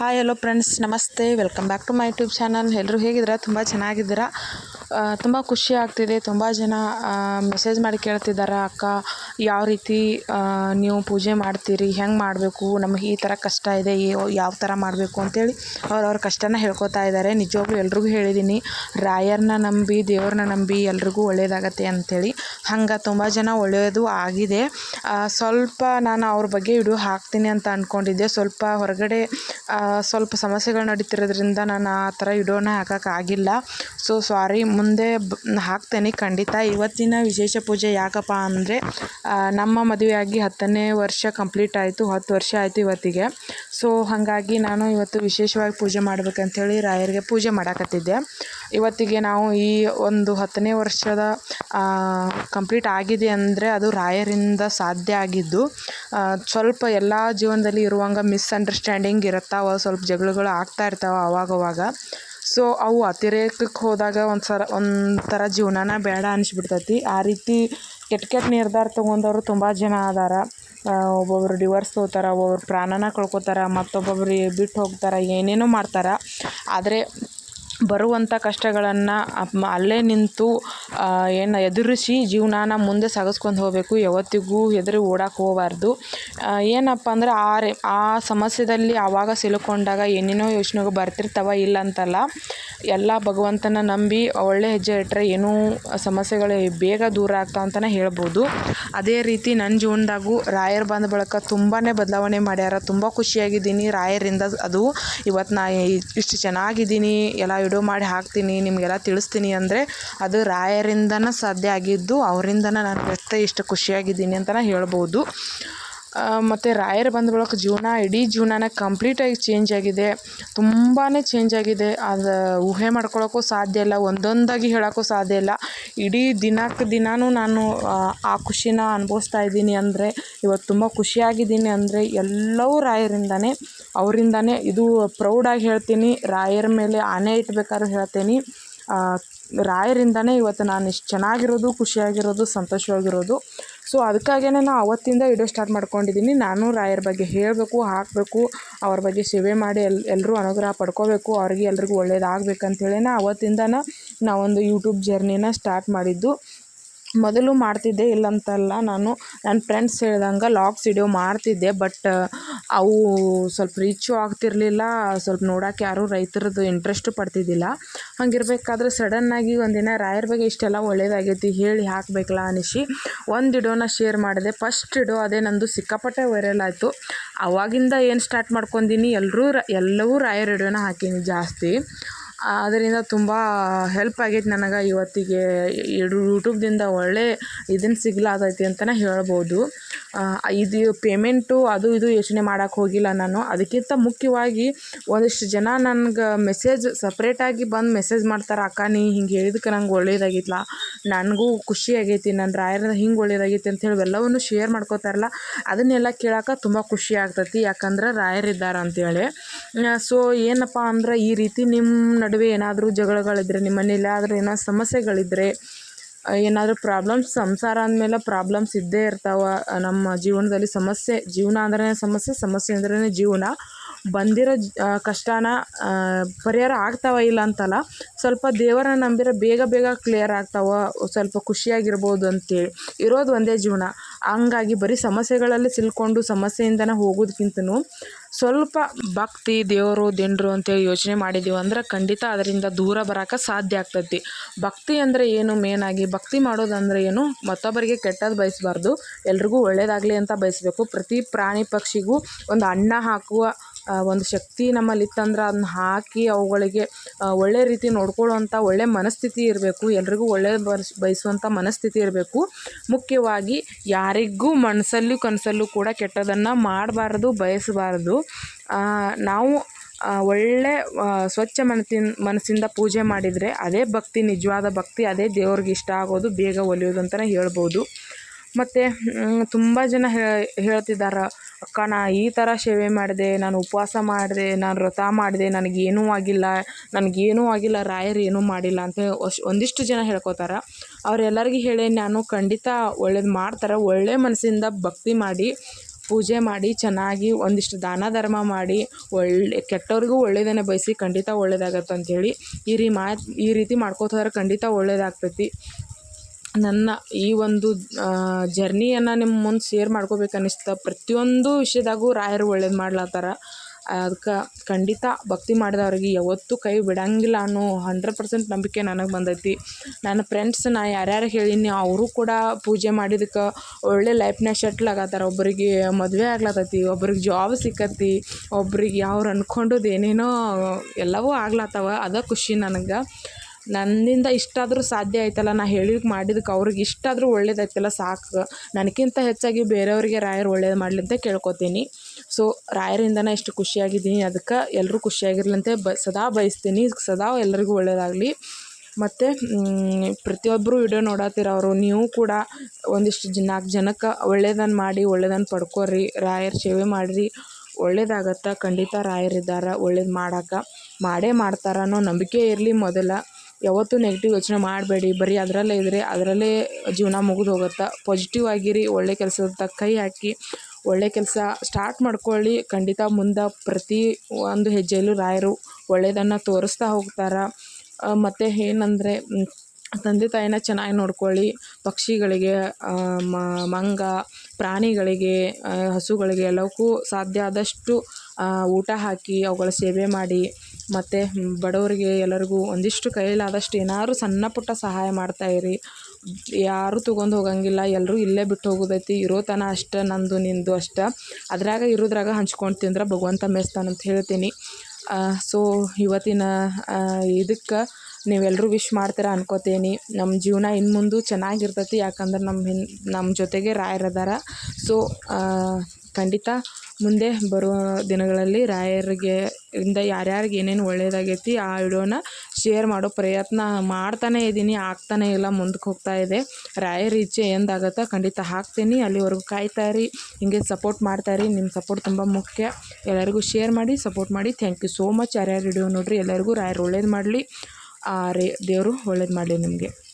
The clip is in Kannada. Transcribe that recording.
ಹಾಯ್ ಹಲೋ ಫ್ರೆಂಡ್ಸ್ ನಮಸ್ತೆ welcome back to my YouTube channel ಎಲ್ಲರೂ ಹೇಗಿದ್ದೀರಾ? ತುಂಬ ಚೆನ್ನಾಗಿದ್ದೀರಾ? ತುಂಬ ಖುಷಿ ಆಗ್ತಿದೆ. ತುಂಬ ಜನ ಮೆಸೇಜ್ ಮಾಡಿ ಕೇಳ್ತಿದ್ದಾರೆ, ಅಕ್ಕ, ಯಾವ ರೀತಿ ನೀವು ಪೂಜೆ ಮಾಡ್ತೀರಿ? ಹೆಂಗೆ ಮಾಡಬೇಕು? ನಮಗೆ ಈ ಥರ ಕಷ್ಟ ಇದೆ. ಯಾವ ಥರ ಮಾಡಬೇಕು? ಅಂತೇಳಿ ಅವ್ರವ್ರ ಕಷ್ಟನ ಹೇಳ್ಕೊತಾ ಇದ್ದಾರೆ. ನಿಜವಾಗ್ಲೂ ಎಲ್ರಿಗೂ ಹೇಳಿದ್ದೀನಿ. ರಾಯರನ್ನ ನಂಬಿ, ದೇವ್ರನ್ನ ನಂಬಿ ಎಲ್ರಿಗೂ ಒಳ್ಳೆಯದಾಗತ್ತೆ ಅಂಥೇಳಿ ಹಂಗೆ ತುಂಬ ಜನ ಒಳ್ಳೆಯದು ಆಗಿದೆ. ಸ್ವಲ್ಪ ನಾನು ಅವ್ರ ಬಗ್ಗೆ ವಿಡಿಯೋ ಹಾಕ್ತೀನಿ ಅಂತ ಅಂದ್ಕೊಂಡಿದ್ದೆ ಸ್ವಲ್ಪ ಹೊರಗಡೆ ಸ್ವಲ್ಪ ಸಮಸ್ಯೆಗಳು ನಡೀತಿರೋದ್ರಿಂದ ನಾನು ಆ ಥರ ವಿಡಿಯೋನ ಹಾಕೋಕ್ಕಾಗಿಲ್ಲ ಸೊ ಸಾರಿ ಮುಂದೆ ಹಾಕ್ತೇನೆ. ಖಂಡಿತ. ಇವತ್ತಿನ ವಿಶೇಷ ಪೂಜೆ ಯಾಕಪ್ಪ ಅಂದರೆ ನಮ್ಮ ಮದುವೆಯಾಗಿ ಹತ್ತನೇ ವರ್ಷ ಕಂಪ್ಲೀಟ್ ಆಯಿತು. ಹತ್ತು ವರ್ಷ ಆಯಿತು ಇವತ್ತಿಗೆ. ಸೊ ಹಾಗಾಗಿ ನಾನು ಇವತ್ತು ವಿಶೇಷವಾಗಿ ಪೂಜೆ ಮಾಡ್ಬೇಕಂಥೇಳಿ ರಾಯರಿಗೆ ಪೂಜೆ ಮಾಡಾಕತ್ತಿದ್ದೆ. ಇವತ್ತಿಗೆ ನಾವು ಈ ಒಂದು ಹತ್ತನೇ ವರ್ಷದ ಕಂಪ್ಲೀಟ್ ಆಗಿದೆ ಅಂದರೆ ಅದು ರಾಯರಿಂದ ಸಾಧ್ಯ ಆಗಿದ್ದು ಸ್ವಲ್ಪ ಎಲ್ಲ ಜೀವನದಲ್ಲಿ ಇರುವಂಗೆ ಮಿಸ್ಅಂಡರ್ಸ್ಟ್ಯಾಂಡಿಂಗ್ ಇರುತ್ತಾವ, ಸ್ವಲ್ಪ ಜಗಳಗಳು ಆಗ್ತಾ ಇರ್ತಾವೆ ಅವಾಗವಾಗ. ಸೊ ಅವು ಅತಿರೇಕಕ್ಕೆ ಹೋದಾಗ ಒಂದು ಸರ ಒಂಥರ ಜೀವನನ ಬೇಡ ಅನಿಸ್ಬಿಡ್ತೈತಿ. ಆ ರೀತಿ ಕೆಟ್ಟ ಕೆಟ್ಟ ನಿರ್ಧಾರ ತೊಗೊಂಡವರು ತುಂಬ ಜನ ಅದಾರ. ಒಬ್ಬೊಬ್ರು ಡಿವೋರ್ಸ್ ತೊಗೋತಾರೆ ಒಬ್ಬೊಬ್ರು ಪ್ರಾಣನ ಕಳ್ಕೊತಾರೆ ಮತ್ತೊಬ್ಬೊಬ್ರು ಬಿಟ್ಟು ಹೋಗ್ತಾರೆ, ಏನೇನೋ ಮಾಡ್ತಾರೆ. ಆದರೆ ಬರುವಂಥ ಕಷ್ಟಗಳನ್ನು ಅಲ್ಲೇ ನಿಂತು ಏನು ಎದುರಿಸಿ ಜೀವನಾನ ಮುಂದೆ ಸಾಗಿಸ್ಕೊಂಡು ಹೋಗಬೇಕು. ಯಾವತ್ತಿಗೂ ಹೆದರಿ ಓಡಕ್ಕೆ ಹೋಗಬಾರ್ದು. ಏನಪ್ಪ ಅಂದ್ರೆ ಆ ರೇ, ಆ ಸಮಸ್ಯೆದಲ್ಲಿ ಆವಾಗ ಸಿಲುಕೊಂಡಾಗ ಏನೇನೋ ಯೋಚನೆಗಳು ಬರ್ತಿರ್ತಾವ ಇಲ್ಲ ಅಂತಲ್ಲ, ಎಲ್ಲ ಭಗವಂತನ ನಂಬಿ ಒಳ್ಳೆ ಹೆಜ್ಜೆ ಇಟ್ಟರೆ ಏನೂ ಸಮಸ್ಯೆಗಳು ಬೇಗ ದೂರ ಆಗ್ತಾವ ಅಂತಲೇ ಹೇಳ್ಬೋದು. ಅದೇ ರೀತಿ ನನ್ನ ಜೀವನದಾಗೂ ರಾಯರ್ ಬಂದ ಬಳಿಕ ತುಂಬಾ ಬದಲಾವಣೆ ಮಾಡ್ಯಾರ. ತುಂಬ ಖುಷಿಯಾಗಿದ್ದೀನಿ ರಾಯರಿಂದ. ಅದು ಇವತ್ತು ನಾ ಇಷ್ಟು ಚೆನ್ನಾಗಿದ್ದೀನಿ, ಎಲ್ಲ ವಿಡಿಯೋ ಮಾಡಿ ಹಾಕ್ತೀನಿ, ನಿಮಗೆಲ್ಲ ತಿಳಿಸ್ತೀನಿ ಅಂದರೆ ಅದು ರಾಯರಿಂದನೇ ಸಾಧ್ಯ ಆಗಿದ್ದು, ಅವರಿಂದನೇ ನಾನು ಎಷ್ಟು ಇಷ್ಟು ಖುಷಿಯಾಗಿದ್ದೀನಿ ಅಂತಲೇ ಹೇಳ್ಬೋದು. ಮತ್ತು ರಾಯರು ಬಂದ ಬಳಿಕ ಜೀವನ ಇಡೀ ಜೀವನನ ಕಂಪ್ಲೀಟಾಗಿ ಚೇಂಜ್ ಆಗಿದೆ. ತುಂಬಾ ಚೇಂಜ್ ಆಗಿದೆ. ಅದು ಊಹೆ ಮಾಡ್ಕೊಳ್ಳೋಕ್ಕೂ ಸಾಧ್ಯ ಇಲ್ಲ ಒಂದೊಂದಾಗಿ ಹೇಳೋಕ್ಕೂ ಸಾಧ್ಯ ಇಲ್ಲ. ಇಡೀ ದಿನಕ್ಕೆ ದಿನಾನೂ ನಾನು ಆ, ಖುಷಿನ ಅನುಭವಿಸ್ತಾ ಇದ್ದೀನಿ ಅಂದರೆ ಇವತ್ತು ತುಂಬ ಖುಷಿಯಾಗಿದ್ದೀನಿ ಅಂದರೆ ಎಲ್ಲವೂ ರಾಯರಿಂದನೇ ಅವರಿಂದನೇ ಇದು ಪ್ರೌಡಾಗಿ ಹೇಳ್ತೀನಿ. ರಾಯರ ಮೇಲೆ ಆನೆ ಇಟ್ಬೇಕಾದ್ರೂ ಹೇಳ್ತೀನಿ. ರಾಯರಿಂದನೇ ಇವತ್ತು ನಾನು ಇಷ್ಟು ಚೆನ್ನಾಗಿರೋದು ಖುಷಿಯಾಗಿರೋದು ಸಂತೋಷವಾಗಿರೋದು. ಸೊ ಅದಕ್ಕಾಗೇ ನಾನು ಅವತ್ತಿಂದ ವಿಡಿಯೋ ಸ್ಟಾರ್ಟ್ ಮಾಡ್ಕೊಂಡಿದ್ದೀನಿ ನಾನು ರಾಯರ ಬಗ್ಗೆ ಹೇಳಬೇಕು, ಹಾಕಬೇಕು, ಅವ್ರ ಬಗ್ಗೆ ಸೇವೆ ಮಾಡಿ ಎಲ್ ಎಲ್ಲರೂ ಅನುಗ್ರಹ ಪಡ್ಕೋಬೇಕು, ಅವ್ರಿಗೆ ಎಲ್ರಿಗೂ ಒಳ್ಳೇದಾಗಬೇಕಂತೇಳಿ ಅವತ್ತಿಂದ ನಾವೊಂದು ಯೂಟ್ಯೂಬ್ ಜರ್ನಿನ ಸ್ಟಾರ್ಟ್ ಮಾಡಿದ್ದು. ಮೊದಲು ಮಾಡ್ತಿದ್ದೆ ಇಲ್ಲಂತಲ್ಲ ನಾನು. ನನ್ನ ಫ್ರೆಂಡ್ಸ್ ಹೇಳ್ದಂಗೆ ಲಾಕ್ಸ್ ವಿಡಿಯೋ ಮಾಡ್ತಿದ್ದೆ ಬಟ್ ಅವು ಸ್ವಲ್ಪ ರೀಚು ಆಗ್ತಿರಲಿಲ್ಲ. ಸ್ವಲ್ಪ ನೋಡೋಕೆ ಯಾರೂ ರೈತರದ್ದು ಇಂಟ್ರೆಸ್ಟು ಪಡ್ತಿದ್ದಿಲ್ಲ. ಹಂಗಿರ್ಬೇಕಾದ್ರೆ ಸಡನ್ನಾಗಿ ಒಂದಿನ ರಾಯರ ಬಗ್ಗೆ ಇಷ್ಟೆಲ್ಲ ಒಳ್ಳೇದಾಗೈತಿ ಹೇಳಿ ಹಾಕಬೇಕಲ್ಲ ಅನಿಸಿ ಒಂದು ವಿಡಿಯೋನ ಶೇರ್ ಮಾಡಿದೆ. ಫಸ್ಟ್ ವಿಡಿಯೋ ಅದೇ ನಂದು ಸಿಕ್ಕಾಪಟ್ಟೆ ವೈರಲ್ ಆಯಿತು. ಅವಾಗಿಂದ ಏನು ಸ್ಟಾರ್ಟ್ ಮಾಡ್ಕೊಂಡೀನಿ ಎಲ್ಲರೂ ಎಲ್ಲವೂ ರಾಯರ ವಿಡಿಯೋನ ಹಾಕೀನಿ ಜಾಸ್ತಿ. ಅದರಿಂದ ತುಂಬ ಹೆಲ್ಪ್ ಆಗೈತೆ ನನಗೆ. ಇವತ್ತಿಗೆ ಯೂಟ್ಯೂಬ್ದಿಂದ ಒಳ್ಳೆ ಇದನ್ನು ಸಿಗ್ಲಾತೈತಿ ಅಂತಲೇ ಹೇಳ್ಬೋದು. ಇದು ಪೇಮೆಂಟು ಅದು ಇದು ಯೋಚನೆ ಮಾಡೋಕ್ಕೆ ಹೋಗಿಲ್ಲ ನಾನು. ಅದಕ್ಕಿಂತ ಮುಖ್ಯವಾಗಿ ಒಂದಿಷ್ಟು ಜನ ನನ್ಗೆ ಮೆಸೇಜ್ ಸಪ್ರೇಟಾಗಿ ಬಂದು ಮೆಸೇಜ್ ಮಾಡ್ತಾರೆ, ಅಕ್ಕ, ನೀ ಹಿಂಗೆ ಹೇಳಿದಕ್ಕೆ ನಂಗೆ ಒಳ್ಳೇದಾಗಿತ್ತಲ್ಲ ನನಗೂ ಖುಷಿ ಆಗೈತಿ ನನ್ನ ರಾಯರ ಹಿಂಗೆ ಒಳ್ಳೇದಾಗೈತಿ ಹೇಳಿ ಎಲ್ಲವನ್ನು ಶೇರ್ ಮಾಡ್ಕೋತಾರಲ್ಲ, ಅದನ್ನೆಲ್ಲ ಕೇಳೋಕೆ ತುಂಬ ಖುಷಿ ಆಗ್ತೈತಿ. ಯಾಕಂದ್ರೆ ರಾಯರಿದ್ದಾರೆ ಅಂತೇಳಿ ಸೊ ಏನಪ್ಪ ಅಂದ್ರೆ ಈ ರೀತಿ ನಿಮ್ಮ ನಡುವೆ ಏನಾದರೂ ಜಗಳಗಳಿದ್ರೆ ನಿಮ್ಮ ಮನೇಲಿ ಆದರೂ ಏನೋ ಸಮಸ್ಯೆಗಳಿದ್ದರೆ ಏನಾದರೂ ಪ್ರಾಬ್ಲಮ್ಸ್ ಸಂಸಾರ ಅಂದಮೇಲೆ ಪ್ರಾಬ್ಲಮ್ಸ್ ಇದ್ದೇ ಇರ್ತಾವೆ. ನಮ್ಮ ಜೀವನದಲ್ಲಿ ಸಮಸ್ಯೆ, ಜೀವನ ಅಂದ್ರೇ ಸಮಸ್ಯೆ ಸಮಸ್ಯೆ ಅಂದ್ರೇ ಜೀವನ. ಬಂದಿರೋ ಕಷ್ಟನ ಪರಿಹಾರ ಆಗ್ತಾವ ಇಲ್ಲ ಅಂತಲ್ಲ, ಸ್ವಲ್ಪ ದೇವರನ್ನ ನಂಬಿರೋ ಬೇಗ ಬೇಗ ಕ್ಲಿಯರ್ ಆಗ್ತಾವ, ಸ್ವಲ್ಪ ಖುಷಿಯಾಗಿರ್ಬೋದು ಅಂತೇಳಿ. ಇರೋದು ಒಂದೇ ಜೀವನ. ಹಂಗಾಗಿ ಬರೀ ಸಮಸ್ಯೆಗಳಲ್ಲಿ ಸಿಲ್ಕೊಂಡು ಸಮಸ್ಯೆಯಿಂದನೇ ಹೋಗೋದಕ್ಕಿಂತನೂ ಸ್ವಲ್ಪ ಭಕ್ತಿ, ದೇವರು, ದಿಂಡ್ರು ಅಂತೇಳಿ ಯೋಚನೆ ಮಾಡಿದ್ದೀವಿ ಅಂದ್ರೆ ಖಂಡಿತ ಅದರಿಂದ ದೂರ ಬರೋಕೆ ಸಾಧ್ಯ ಆಗ್ತೈತಿ. ಭಕ್ತಿ ಅಂದರೆ ಏನು ಮೇನ್ ಆಗಿ? ಭಕ್ತಿ ಮಾಡೋದಂದ್ರೆ ಏನು? ಮತ್ತೊಬ್ಬರಿಗೆ ಕೆಟ್ಟದ್ದು ಬಯಸಬಾರ್ದು. ಎಲ್ರಿಗೂ ಒಳ್ಳೆಯದಾಗಲಿ ಅಂತ ಬಯಸಬೇಕು. ಪ್ರತಿ ಪ್ರಾಣಿ ಪಕ್ಷಿಗೂ ಒಂದು ಅನ್ನ ಹಾಕುವ ಒಂದು ಶಕ್ತಿ ನಮ್ಮಲ್ಲಿ ಇತ್ತಂದ್ರೆ ಅದನ್ನ ಹಾಕಿ ಅವುಗಳಿಗೆ ಒಳ್ಳೆ ರೀತಿ ನೋಡ್ಕೊಳ್ಳುವಂಥ ಒಳ್ಳೆ ಮನಸ್ಥಿತಿ ಇರಬೇಕು. ಎಲ್ರಿಗೂ ಒಳ್ಳೆ ಬರ್ಸ್ ಬಯಸುವಂಥ ಮನಸ್ಥಿತಿ ಇರಬೇಕು. ಮುಖ್ಯವಾಗಿ ಯಾರಿಗೂ ಮನಸ್ಸಲ್ಲೂ ಕನಸಲ್ಲೂ ಕೂಡ ಕೆಟ್ಟದನ್ನು ಮಾಡಬಾರ್ದು, ಬಯಸಬಾರ್ದು. ನಾವು ಒಳ್ಳೆ ಸ್ವಚ್ಛ ಮನಸ್ಸಿನ ಮನಸ್ಸಿಂದ ಪೂಜೆ ಮಾಡಿದರೆ ಅದೇ ಭಕ್ತಿ, ನಿಜವಾದ ಭಕ್ತಿ, ಅದೇ ದೇವ್ರಿಗೆ ಇಷ್ಟ ಆಗೋದು, ಬೇಗ ಒಲಿಯೋದು ಅಂತಲೇ ಹೇಳ್ಬೋದು. ಮತ್ತು ತುಂಬ ಜನ ಹೇಳ್ತಿದ್ದಾರೆ ಅಕ್ಕ, ನಾ ಈ ಥರ ಸೇವೆ ಮಾಡಿದೆ, ನಾನು ಉಪವಾಸ ಮಾಡಿದೆ, ನಾನು ವ್ರತ ಮಾಡಿದೆ, ನನಗೇನೂ ಆಗಿಲ್ಲ ನನಗೇನೂ ಆಗಿಲ್ಲ, ರಾಯರು ಏನೂ ಮಾಡಿಲ್ಲ ಅಂತ ಒಂದಿಷ್ಟು ಜನ ಹೇಳ್ಕೊತಾರೆ. ಅವರೆಲ್ಲರಿಗೂ ಹೇಳಿ, ನಾನು ಖಂಡಿತ ಒಳ್ಳೇದು ಮಾಡ್ತಾರೆ, ಒಳ್ಳೆ ಮನಸ್ಸಿಂದ ಭಕ್ತಿ ಮಾಡಿ, ಪೂಜೆ ಮಾಡಿ, ಚೆನ್ನಾಗಿ ಒಂದಿಷ್ಟು ದಾನ ಧರ್ಮ ಮಾಡಿ, ಒಳ್ಳೆ, ಕೆಟ್ಟವ್ರಿಗೂ ಒಳ್ಳೆಯದನ್ನೇ ಬಯಸಿ ಖಂಡಿತ ಒಳ್ಳೇದಾಗತ್ತೆ ಅಂಥೇಳಿ ಈ ರೀ ಮಾ ಈ ರೀತಿ ಮಾಡ್ಕೋತ ಹೋದ್ರೆ ಖಂಡಿತ ಒಳ್ಳೇದಾಗ್ತೈತಿ. ನನ್ನ ಈ ಒಂದು ಜರ್ನಿಯನ್ನು ನಿಮ್ಮ ಮುಂದೆ ಶೇರ್ ಮಾಡ್ಕೋಬೇಕು ಅನ್ನಿಸ್ತು ಪ್ರತಿಯೊಂದು ವಿಷಯದಾಗೂ ರಾಯರು ಒಳ್ಳೇದು ಮಾಡ್ಲತ್ತಾರ. ಅದಕ್ಕೆ ಖಂಡಿತ ಭಕ್ತಿ ಮಾಡಿದವ್ರಿಗೆ ಯಾವತ್ತೂ ಕೈ ಬಿಡಂಗಿಲ್ಲ ಅನ್ನೋ ಹಂಡ್ರೆಡ್ ಪರ್ಸೆಂಟ್ ನಂಬಿಕೆ ನನಗೆ ಬಂದೈತಿ. ನನ್ನ ಫ್ರೆಂಡ್ಸ್ ನಾ ಯಾರ್ಯಾರು ಹೇಳೀನಿ, ಅವರು ಕೂಡ ಪೂಜೆ ಮಾಡಿದಕ್ಕೆ ಒಳ್ಳೆ ಲೈಫ್ನಾಗ ಶೆಟ್ಲ್ ಆಗತ್ತಾರ. ಒಬ್ಬರಿಗೆ ಮದುವೆ ಆಗ್ಲತ್ತೈತಿ ಒಬ್ರಿಗೆ ಜಾಬ್ ಸಿಕ್ಕತ್ತಿ, ಒಬ್ರಿಗೆ ಅವ್ರು ಅಂದ್ಕೊಂಡದ್ದು ಏನೇನೋ ಎಲ್ಲವೂ ಆಗ್ಲತ್ತವ. ಅದ ಖುಷಿ ನನಗೆ. ನನ್ನಿಂದ ಇಷ್ಟಾದರೂ ಸಾಧ್ಯ ಆಯ್ತಲ್ಲ, ನಾ ಹೇಳಿದ್ ಮಾಡಿದಕ್ಕೆ ಅವ್ರಿಗೆ ಇಷ್ಟಾದರೂ ಒಳ್ಳೇದಾಯ್ತಲ್ಲ ಸಾಕು. ನನಗಿಂತ ಹೆಚ್ಚಾಗಿ ಬೇರೆಯವರಿಗೆ ರಾಯರು ಒಳ್ಳೇದು ಮಾಡಲಿ ಅಂತ ಕೇಳ್ಕೊತೀನಿ. ಸೊ ರಾಯರಿಂದನೇ ಇಷ್ಟು ಖುಷಿಯಾಗಿದ್ದೀನಿ. ಅದಕ್ಕೆ ಎಲ್ಲರೂ ಖುಷಿಯಾಗಿರ್ಲಿ ಅಂತ ಬ, ಸದಾ ಬಯಸ್ತೀನಿ. ಸದಾ ಎಲ್ಲರಿಗೂ ಒಳ್ಳೇದಾಗಲಿ. ಮತ್ತು ಪ್ರತಿಯೊಬ್ಬರು ವಿಡಿಯೋ ಅವರು, ನೀವು ಕೂಡ ಒಂದಿಷ್ಟು ಜನ ನಾಲ್ಕು ಜನಕ್ಕೆ ಒಳ್ಳೇದನ್ನು ಮಾಡಿ ಒಳ್ಳೇದನ್ನು ಪಡ್ಕೊರಿ. ರಾಯರ ಸೇವೆ ಮಾಡಿರಿ. ಒಳ್ಳೇದಾಗತ್ತೆ. ಖಂಡಿತ ರಾಯರಿದ್ದಾರೆ ಒಳ್ಳೇದು ಮಾಡಕ್ಕೆ ಮಾಡೇ ಮಾಡ್ತಾರೆ ಅನ್ನೋ ನಂಬಿಕೆ ಇರಲಿ ಮೊದಲು. ಯಾವತ್ತೂ ನೆಗೆಟಿವ್ ಯೋಚನೆ ಮಾಡಬೇಡಿ. ಬರೀ ಅದರಲ್ಲೇ ಇದ್ದರೆ ಅದರಲ್ಲೇ ಜೀವನ ಮುಗಿದು ಹೋಗುತ್ತೆ? ಪಾಸಿಟಿವ್ ಆಗಿರಿ, ಒಳ್ಳೆ ಕೆಲಸದ ಕೈ ಹಾಕಿ, ಒಳ್ಳೆ ಕೆಲಸ ಸ್ಟಾರ್ಟ್ ಮಾಡ್ಕೊಳ್ಳಿ. ಖಂಡಿತ ಮುಂದೆ ಪ್ರತಿ ಒಂದು ಹೆಜ್ಜೆಯಲ್ಲೂ ರಾಯರು ಒಳ್ಳೆಯದನ್ನು ತೋರಿಸ್ತಾ ಹೋಗ್ತಾರೆ. ಮತ್ತು ಏನಂದರೆ ತಂದೆ ತಾಯಿನ ಚೆನ್ನಾಗಿ ನೋಡ್ಕೊಳ್ಳಿ. ಪಕ್ಷಿಗಳಿಗೆ ಮಂಗ, ಪ್ರಾಣಿಗಳಿಗೆ ಹಸುಗಳಿಗೆ ಎಲ್ಲವಕ್ಕೂ ಸಾಧ್ಯ ಆದಷ್ಟು ಊಟ ಹಾಕಿ, ಅವುಗಳ ಸೇವೆ ಮಾಡಿ. ಮತ್ತು ಬಡವರಿಗೆ ಎಲ್ಲರಿಗೂ ಒಂದಿಷ್ಟು ಕೈಲಾದಷ್ಟು ಏನಾದ್ರು ಸಣ್ಣ ಪುಟ್ಟ ಸಹಾಯ ಮಾಡ್ತಾ ಇರಿ. ಯಾರೂ ತೊಗೊಂಡು ಹೋಗಂಗಿಲ್ಲ ಎಲ್ಲರೂ ಇಲ್ಲೇ ಬಿಟ್ಟು ಹೋಗೋದೈತಿ. ಇರೋ ತನ ಅಷ್ಟೇ, ನಂದು, ನಿಂದು ಅಷ್ಟೇ. ಅದ್ರಾಗ ಇರೋದ್ರಾಗ ಹಂಚ್ಕೊಂಡು ತಿಂದ್ರೆ ಭಗವಂತ ಮೆಚ್ತಾನಂತ ಹೇಳ್ತೀನಿ. ಸೊ ಇವತ್ತಿನ ಇದಕ್ಕೆ ನೀವೆಲ್ಲರೂ ವಿಶ್ ಮಾಡ್ತೀರ ಅನ್ಕೋತೀನಿ. ನಮ್ಮ ಜೀವನ ಇನ್ನು ಮುಂದೆ ಚೆನ್ನಾಗಿರ್ತೈತಿ, ಯಾಕಂದ್ರೆ ನಮ್ಮ ಹಿನ್ ನಮ್ಮ ಜೊತೆಗೆ ರಾಯರದಾರ. ಸೊ ಖಂಡಿತ ಮುಂದೆ ಬರುವ ದಿನಗಳಲ್ಲಿ ರಾಯರಿಗೆ, ಇಂದ ಯಾರ್ಯಾರಿಗೆ ಏನೇನು ಒಳ್ಳೆಯದಾಗೈತಿ ಆ ವಿಡಿಯೋನ ಶೇರ್ ಮಾಡೋ ಪ್ರಯತ್ನ ಮಾಡ್ತಾನೇ ಇದ್ದೀನಿ ಆಗ್ತಾನೆ ಇಲ್ಲ, ಮುಂದಕ್ಕೆ ಹೋಗ್ತಾ ಇದೆ. ರಾಯರ ಇಚ್ಛೆ ಎಂದಾಗತ್ತೆ ಖಂಡಿತ ಹಾಕ್ತೀನಿ. ಅಲ್ಲಿವರೆಗೂ ಕಾಯ್ತಾ ರೀ ಹಿಂಗೆ ಸಪೋರ್ಟ್ ಮಾಡ್ತಾ ಇರಿ. ನಿಮ್ಮ ಸಪೋರ್ಟ್ ತುಂಬ ಮುಖ್ಯ. ಎಲ್ಲರಿಗೂ ಶೇರ್ ಮಾಡಿ ಸಪೋರ್ಟ್ ಮಾಡಿ. ಥ್ಯಾಂಕ್ ಯು ಸೋ ಮಚ್ ಯಾರ್ಯಾರು ವಿಡಿಯೋ ನೋಡಿರಿ, ಎಲ್ಲರಿಗೂ ರಾಯರು ಒಳ್ಳೇದು ಮಾಡಲಿ. ಆ, ರೇ, ದೇವರು ಒಳ್ಳೇದು ಮಾಡಲಿ ನಿಮಗೆ.